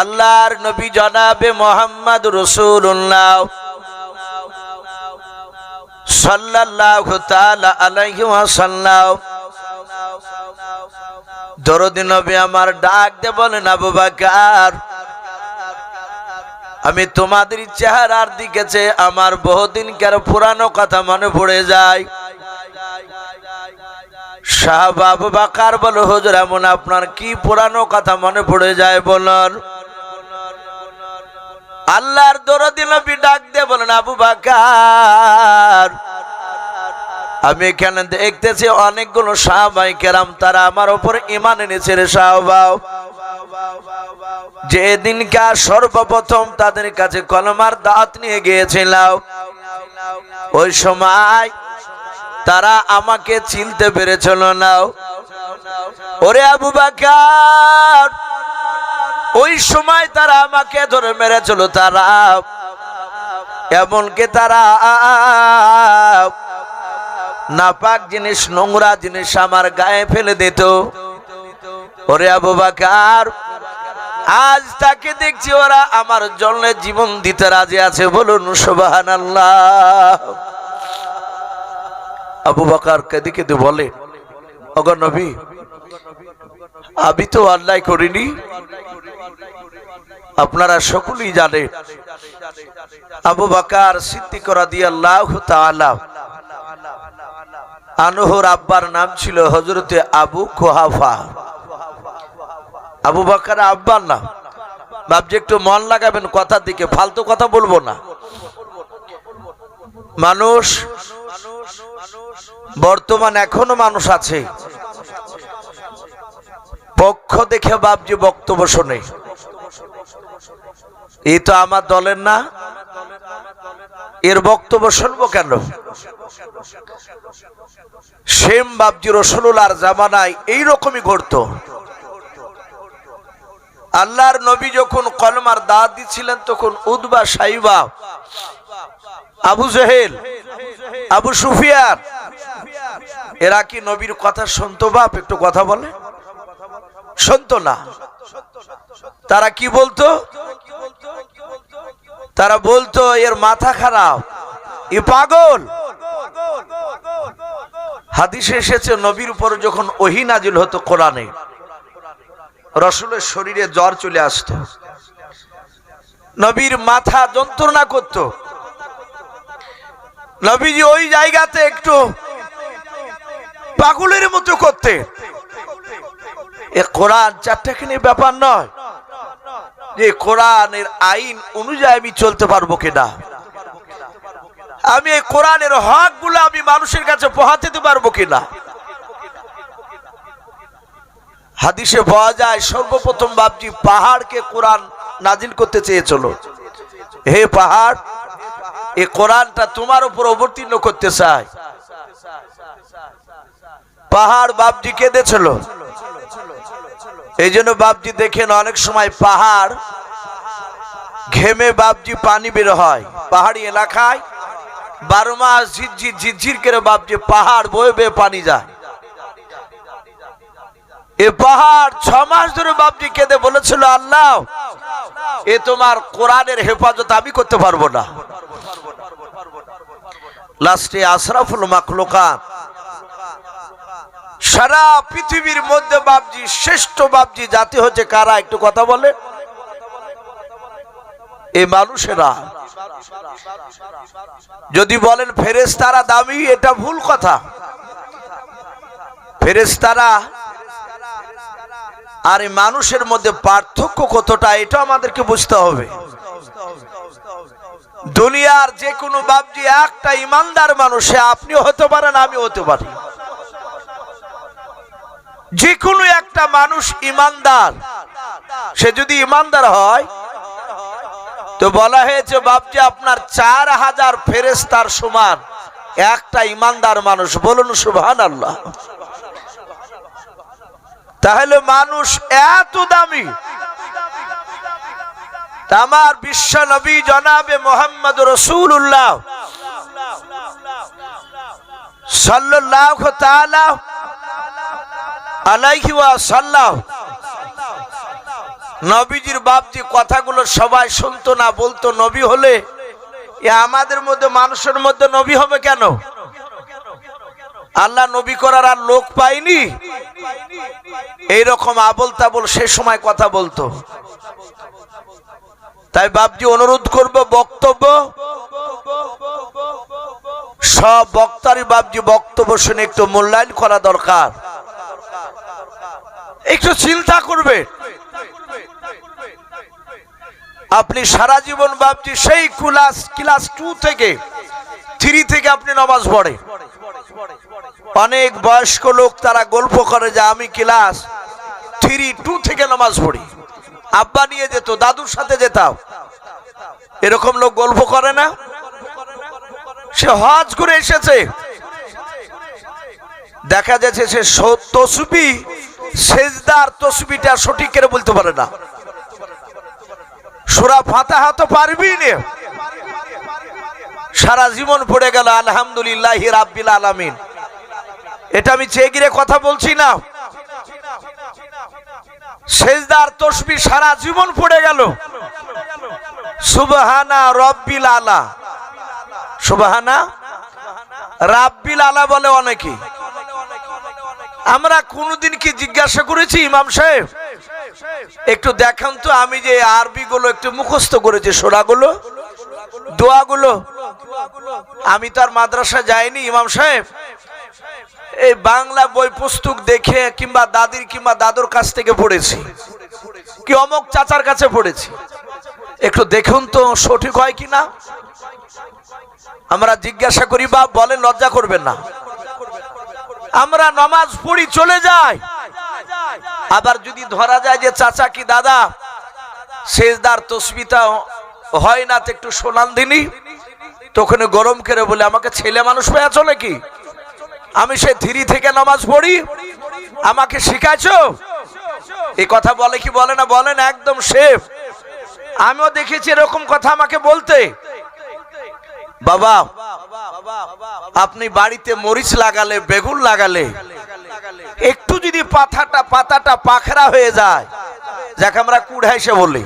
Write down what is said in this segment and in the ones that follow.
আল্লাহর নবী জনাবে মোহাম্মদ রসুল্লাহ ডাক আমি তোমাদের চেহারার দিকে আমার বহুদিনকার পুরানো কথা মনে পড়ে যায়। সাহাব আবু বাকার বলো, হুজুর, এমন আপনার কি পুরানো কথা মনে পড়ে যায় বলুন? আল্লাহর দরদি নবী ডাক দিয়ে বলেন, আবু বাকার, আমি এখানে দেখতেছি অনেকগুলো সাহাবাই কেরাম, তারা আমার ওপর ইমান এনেছে রে সাহবাও। যে দিনকার সর্বপ্রথম তাদের কাছে কলমার দাঁত নিয়ে গিয়েছিলাম, ওই সময় তারা আমাকে চিনতে পেরেছিল না। ওরে আবু বাকার ওই সময় তারা আমাকে ধরে মেরেছিল, তারা এমনকি তারা নাপাক জিনিস, নোংরা জিনিস আমার গায়ে ফেলে দিত। ওরে আবু বাকার, আজ তাকে দেখছি ওরা আমার জন্য জীবন দিতে রাজি আছে, বলুন সুবাহান আল্লাহ আবু বাকার কেঁদে কেঁদে বলে অগর নবী, আমি তো আল্লাহ করিনি আপনারা সকলেই জানেন আবু বাকার সিদ্ধি করা দিয়ে আল্লাহ তাআলা আনহর আব্বার নাম ছিল হজরতে আবু কোহাফা। আবু বাকার আব্বার নাম। ভাবছি একটু মন লাগাবেন কথার দিকে, ফালতু কথা বলব না। মানুষ, বর্তমান এখনও মানুষ আছে। পক্ষ দেখে বাবজি বক্তব্য শোনে। এই তো আমার দলের না। এর বক্তব্য শুনব কেন? সেম বাবজি রসুলার জামানায় এইরকমই ঘটতো। আল্লাহর নবী যখন কলমার দাঁত দিচ্ছিলেন তখন উদবা সাইবা, আবু জহেল, আবু সুফিয়ান, এরা কি নবীর কথা শুনতো বাপ? একটু কথা বলে। শুনতো না। তারা কি বলতো? তারা বলতো, এর মাথা খারাপ। এ পাগল? হাদিসে এসেছে, নবীর উপর যখন ওহি নাজিল হতো কোরআনে, রসুলের শরীরে জ্বর চলে আসতো। নবীর মাথা যন্ত্রণা করত। নবীজি ওই জায়গাতে একটু পাগলের মতো করতে। এ কোরআন চারটাখানি ব্যাপার নয়। যে কোরআনের আইন অনুযায়ী আমি চলতে পারব কিনা? আমি এই কোরআনের হকগুলো আমি মানুষের কাছে পৌঁছাতে পারব কিনা? হাদিসে পাওয়া যায়, সর্বপ্রথম বাবজি পাহাড়কে কোরআন নাজিল করতে চেয়েছিল। হে পাহাড় এই কোরআনটা তোমার উপর অবতীর্ণ করতে চায়। পাহাড় বাবজি কেঁদেছিল। এই জন্য বাবজি দেখেন অনেক সময় পাহাড় ঘেমে বাবজি পানি বের হয়। পাহাড়ি এলাকায় বারো মাস ঝিরঝির ঝিরঝির করে বাবজি পাহাড় বয়ে বয়ে পানি যায়। এ পাহাড় ছ মাস ধরে বাবজি কেঁদে বলেছিল, আল্লাহ, এ তোমার কোরআনের হেফাজত আমি করতে পারব না। লাস্টে আশরাফুল মাকলুকাত সারা পৃথিবীর মধ্যে বাবজি শ্রেষ্ঠ বাবজি জাতি হচ্ছে কারা? একটু কথা বলে। এই মানুষেরা, যদি বলেন ফেরেস্তারা দামি, এটা ভুল কথা। ফেরেস্তারা আর এই মানুষের মধ্যে পার্থক্য কতটা, এটা আমাদেরকে বুঝতে হবে। দুনিয়ার যে কোনো বাবজি একটা ইমানদার মানুষ আপনিও হতে পারেন আমি হতে পারি। যে কোনো একটা মানুষ ইমানদার। সে যদি ইমানদার হয়, তো বলা হয়েছে, বাপজি, আপনার চার হাজার ফেরেস্তার সমান একটা ইমানদার মানুষ। বলুন সুবহান আল্লাহ তাহলে মানুষ এত দামি। আমার বিশ্ব নবী জনাবে মোহাম্মদ রসুল রসুল্লাহ সাল্লাহ নবীজির বাপজি কথাগুলো সবাই শুনতো না, বলতো, নবী হলে আমাদের মধ্যে, মানুষের মধ্যে নবী হবে কেন? আল্লাহ নবী করার আর লোক পাইনি এইরকম আবল তাবল সে সময় কথা বলতো। তাই বাপজি অনুরোধ করব, বক্তব্য, সব বক্তারই বাপজি বক্তব্য শুনে একটু মূল্যায়ন করা দরকার। একটু চিন্তা করবে। আপনি সারা জীবন বাপজি সেই ক্লাস ক্লাস টু থেকে থ্রি থেকে আপনি নামাজ পড়ে। অনেক বয়স্ক লোক তারা গল্প করে যে আমি ক্লাস থ্রি টু থেকে নামাজ পড়ি। আব্বা নিয়ে যেত, দাদুর সাথে যেতাম। এরকম লোক গল্প করে না? সে হজ করে এসেছে। দেখা যাচ্ছে সে স- তসবি সেজদার তসবিটা সঠিক করে বলতে পারে না। সুরা ফাতাহা তো পারবি না। সারা জীবন পড়ে গেল, আলহামদুলিল্লাহ রাব্বিল আলামিন। এটা আমি চেয়ে গিয়ে কথা বলছি না। সেজদার তসবি সারা জীবন পড়ে গেল। সুবহানা রব্বিল আলা। সুবহানা রাব্বিল আলা বলে অনেকে। আমরা কোনদিন কি জিজ্ঞাসা করেছি ইমাম সাহেব? একটু দেখান তো আমি যে আরবি গুলো একটু মুখস্থ করেছি, সোরাগুলো, দোয়াগুলো। আমি তো আর মাদ্রাসা যাইনি, ইমাম সাহেব। এই বাংলা বই পুস্তক দেখে কিংবা দাদির কিংবা দাদুর কাছ থেকে পড়েছি। কি অমক চাচার কাছে পড়েছি। একটু দেখুন তো সঠিক হয় কি না আমরা জিজ্ঞাসা করি বা বলেন, লজ্জা করবেন না। আমরা নমাজ পড়ি চলে যাই। আবার যদি ধরা যায় যে চাচা কি দাদা, সেজদার তসবিতা হয় না তো একটু শোনান দিনি? তখন গরম করে বলে, আমাকে ছেলে মানুষ পেয়ে চলে কি আমি সে থ্রি থেকে নামাজ পড়ি। আমাকে শিখাইছো? এই কথা বলে কি বলে না? বলেন একদম সেফ আমিও দেখেছি এরকম কথা আমাকে বলতে। বাবা আপনি বাড়িতে মরিচ লাগালে, বেগুন লাগালে, একটু যদি পাতাটা পাতাটা পাখরা হয়ে যায়, যাকে আমরা কুড়াইসে বলি।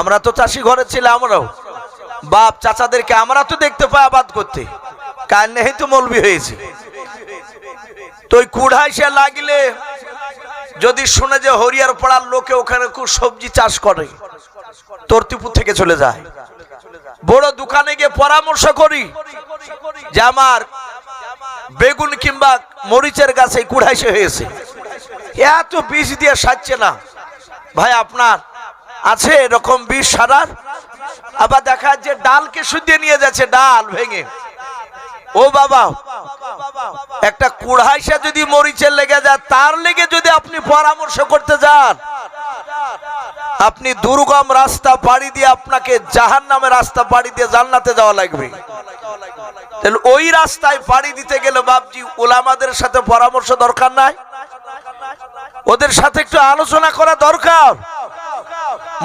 আমরা তো চাষি ঘরে ছিলাম আমরাও। বাপ চাচাদেরকে আমরা তো দেখতে পাই আবাদ করতে। কাল নেই তো মলবি হয়েছে। তো ওই কুড়াইসে লাগিলে, যদি শুনে যে হরিয়ার পাড়ার লোকে ওখানে খুব সবজি চাষ করে, তর্তিপুর থেকে চলে যায়। বড় দোকানে গিয়ে পরামর্শ করি যে আমার বেগুন কিংবা মরিচের গাছে কুড়াইশে হয়েছে। এত বীজ দিয়ে সাজছে না। ভাই, আপনার আছে এরকম বীজ সারার? আবার দেখা যাচ্ছে ডালকে শুদ্ধে নিয়ে যাচ্ছে, ডাল ভেঙে। ও বাবা, একটা কুড়াইশা যদি মরিচের লেগে যায়, তার লেগে যদি আপনি পরামর্শ করতে যান। আপনি দুর্গম রাস্তা পাড়ি দিয়ে আপনাকে জাহান নামে রাস্তা পাড়ি দিয়ে জান্নাতে যাওয়া লাগবে। তাহলে ওই রাস্তায় পাড়ি দিতে গেলে বাপজি ওলামাদের সাথে পরামর্শ দরকার নাই? ওদের সাথে একটু আলোচনা করা দরকার।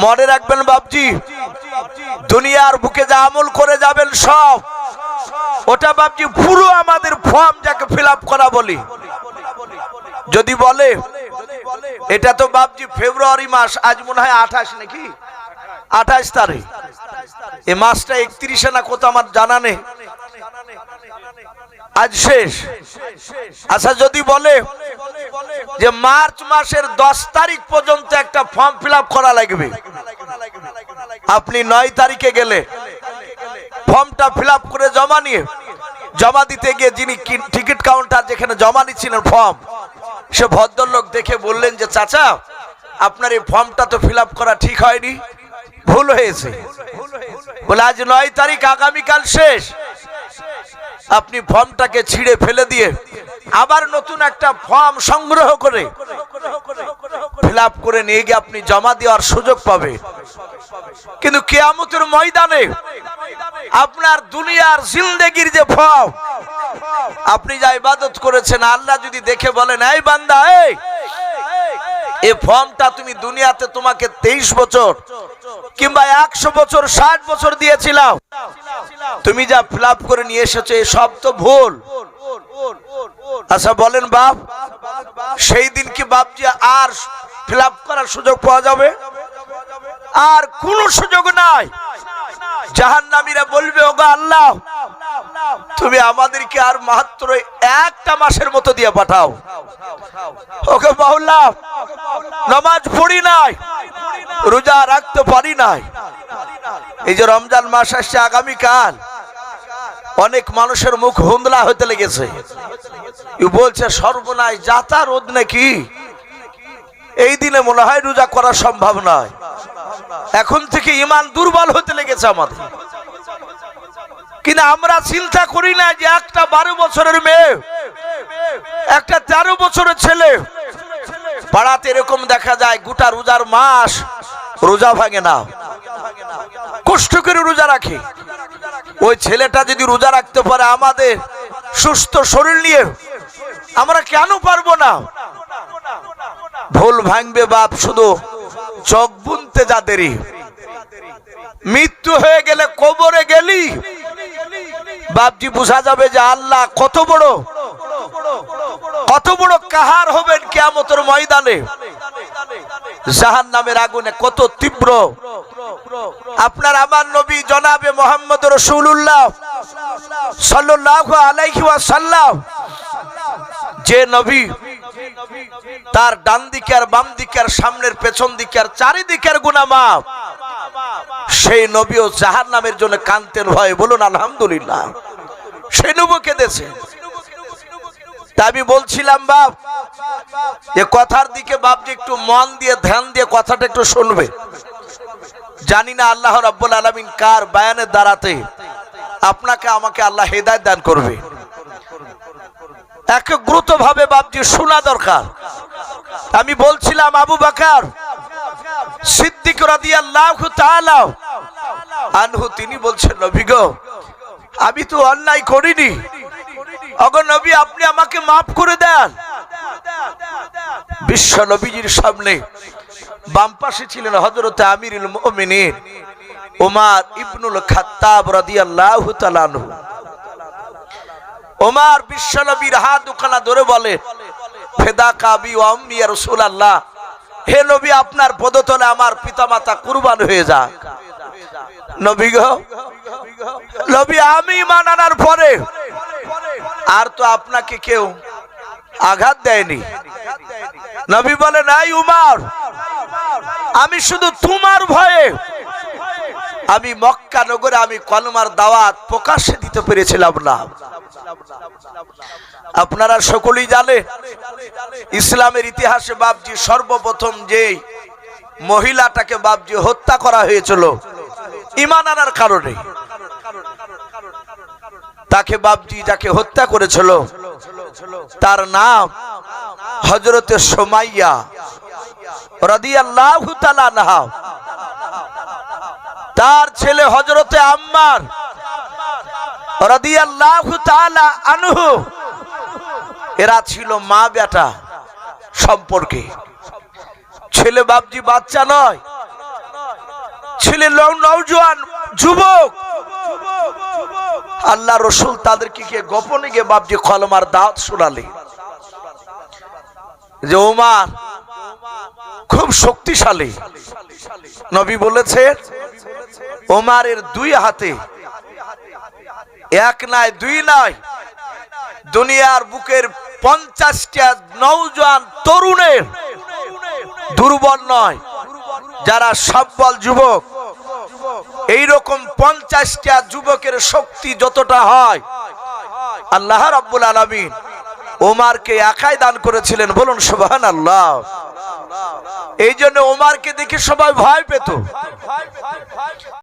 মনে রাখবেন বাপজি, দুনিয়ার বুকে যা আমল করে যাবেন সব, ওটা বাপজি পুরো আমাদের ফর্ম যাকে ফিল করা বলি। যদি বলে, এটা তো বাপজি ফেব্রুয়ারি মাস, আজ মনে হয় আঠাশ নাকি? আঠাশ তারিখ। এই মাসটা একত্রিশে না কত আমার জানা নেই। আজ শেষ। আচ্ছা যদি বলে যে মার্চ মাসের দশ তারিখ পর্যন্ত একটা ফর্ম ফিল করা লাগবে, আপনি নয় তারিখে গেলে ফর্মটা ফিল করে জমা নিয়ে জমা দিতে গিয়ে যিনি টিকিট কাউন্টার যেখানে জমা নিচ্ছিলেন ফর্ম সে ভদ্রলোক দেখে বললেন যে, চাচা, আপনার এই ফর্মটা তো ফিল করা ঠিক হয়নি। ভুল হয়েছে। বলে, আজ নয় তারিখ, আগামীকাল শেষ। আপনি ফর্মটাকে ছিঁড়ে ফেলে দিয়ে আবার নতুন একটা ফর্ম সংগ্রহ করে ফিল করে নিয়ে গিয়ে আপনি জমা দেওয়ার সুযোগ পাবে। কিন্তু কেয়ামতের ময়দানে আপনার দুনিয়ার জিন্দেগির যে ফর্ম আপনি যা ইবাদত করেছেন, আল্লাহ যদি দেখে বলেন, এই বান্দা, এই এই ফর্মটা তুমি দুনিয়াতে তোমাকে তেইশ বছর কিংবা একশো বছর, ষাট বছর দিয়েছিলাম। তুমি যা ফিল করে নিয়ে এসেছ সব তো ভুল। আচ্ছা বলেন বাপ, সেই দিন কি বাপজি আর ফিল করার সুযোগ পাওয়া যাবে? আর কোনো সুযোগ নাই। জাহান্নামীরা বলবে, ওগো আল্লাহ, তুমি আমাদেরকে আর মাত্র একটা মাসের মতো দিয়ে পাঠাও। ওকে বাহুল্লাহ নামাজ পড়ি নাই, রোজা রাখতে পারি নাই। এই যে রমজান মাস আসছে আগামীকাল, অনেক মানুষের মুখ হুন্দলা হতে লেগেছে। বলছে, সর্বনাশ যাতা রোদ নাকি? এই দিনে মনে হয় রোজা করা সম্ভব নয়। এখন থেকে ইমান দুর্বল হতে লেগেছে আমাদের। কিন্তু আমরা চিন্তা করি না যে একটা বারো বছরের মেয়ে, একটা তেরো বছরের ছেলে পাড়াতে এরকম দেখা যায়, গোটা রোজার মাস রোজা ভাঙে না। কষ্ট করে রোজা রাখে। ওই ছেলেটা যদি রোজা রাখতে পারে আমাদের সুস্থ শরীর নিয়ে আমরা কেন পারব না? ভুল ভাঙবে বাপ শুধু, চোখ বুনতে যা দেরি। মৃত্যু হয়ে গেলে কবরে গেলি। বাপজি, বোঝা যাবে যে আল্লাহ কত বড়। কত বড় কাহার হবেন কেয়ামতের ময়দানে। জাহান নামের আগুনে কত তীব্র। আপনার আমার নবী জনাবে মোহাম্মদ রসুল্লাহ সাল্লাহ আলাইহি ওয়াসাল্লাম। যে নবী তার ডান দিকে আর বাম দিকে আর সামনের পেছন দিকে আর চারিদিকের গুনামাপ সেই নবীও জাহার নামের জন্য কানতেন ভয়। বলুন, আলহামদুলিল্লাহ। সেই নবু কেঁদেছে। তা আমি বলছিলাম, বাপ যে কথার দিকে বাপ যে একটু মন দিয়ে, ধ্যান দিয়ে কথাটা একটু শুনবে। জানি না আল্লাহ রাব্বুল আলামিন কার বায়ানের দ্বারাতে আপনাকে, আমাকে আল্লাহ হেদায় দান করবে। একগ্রত ভাবে বাপজি শোনা দরকার। আমি বলছিলাম, আবু বাকার সিদ্দিক রাদিয়াল্লাহু তাআলা আনহু, তিনি বলছেন, নবী গো, আমি তো অন্যায় করিনি। অগ নবী, আপনি আমাকে মাফ করে দেন। বিশ্ব নবীজির সামনে বাম পাশে ছিলেন হযরতে আমিরুল মুমিনিন ওমর ইবনুল খাত্তাব রাদিয়াল্লাহু তাআলা আনহু। ওমর বিশ্বনবীর হাত দুখানা ধরে বলে, ফেদা কাবি ও আম্মি ইয়া রাসূলুল্লাহ, হে নবী, আপনার পদতলে আমার পিতামাতা কুরবান হয়ে যাক। নবী গো আমি পরে আর তো আপনাকে কেউ আঘাত দেয়নি। নবী নাই উমার, আমি শুধু তোমার ভয়ে আমি মক্কা নগরে আমি কলমার দাওয়াত প্রকাশ্যে দিতে পেরেছিলাম না। আপনারা সকলেই জানে, ইসলামের ইতিহাসে বাপজি সর্বপ্রথম যে মহিলাটাকে বাপজি হত্যা করা হয়েছিল, ইমান আনার কারণে। তাকে বাপজি যাকে হত্যা করেছিল, তার নাম হজরতে সোমাইয়া তাআলা আনহা। তার ছেলে হজরতে আম্মার এরা ছিল মা বেটা সম্পর্কে। ছেলে বাবজি বাচ্চা নয়। ছেলে নৌজওয়ান যুবক। আল্লাহ রসুল তাদেরকে গিয়ে গোপনে গিয়ে বাপজি কলমার দাঁত শোনালে। যে ওমার খুব শক্তিশালী। নবী বলেছে, ওমারের দুই হাতে, এক নাই, দুই নাই, দুনিয়ার বুকের পঞ্চাশটা নৌজওয়ান তরুণের দুর্বল নয়, যারা সব্বল যুবক। এই রকম পঞ্চাশটা যুবকের শক্তি যতটা হয়, আল্লাহ রাব্বুল আলামিন ওমারকে একাই দান করেছিলেন। বলুন সুবহান আল্লাহ এই জন্য ওমারকে দেখে সবাই ভয় পেত।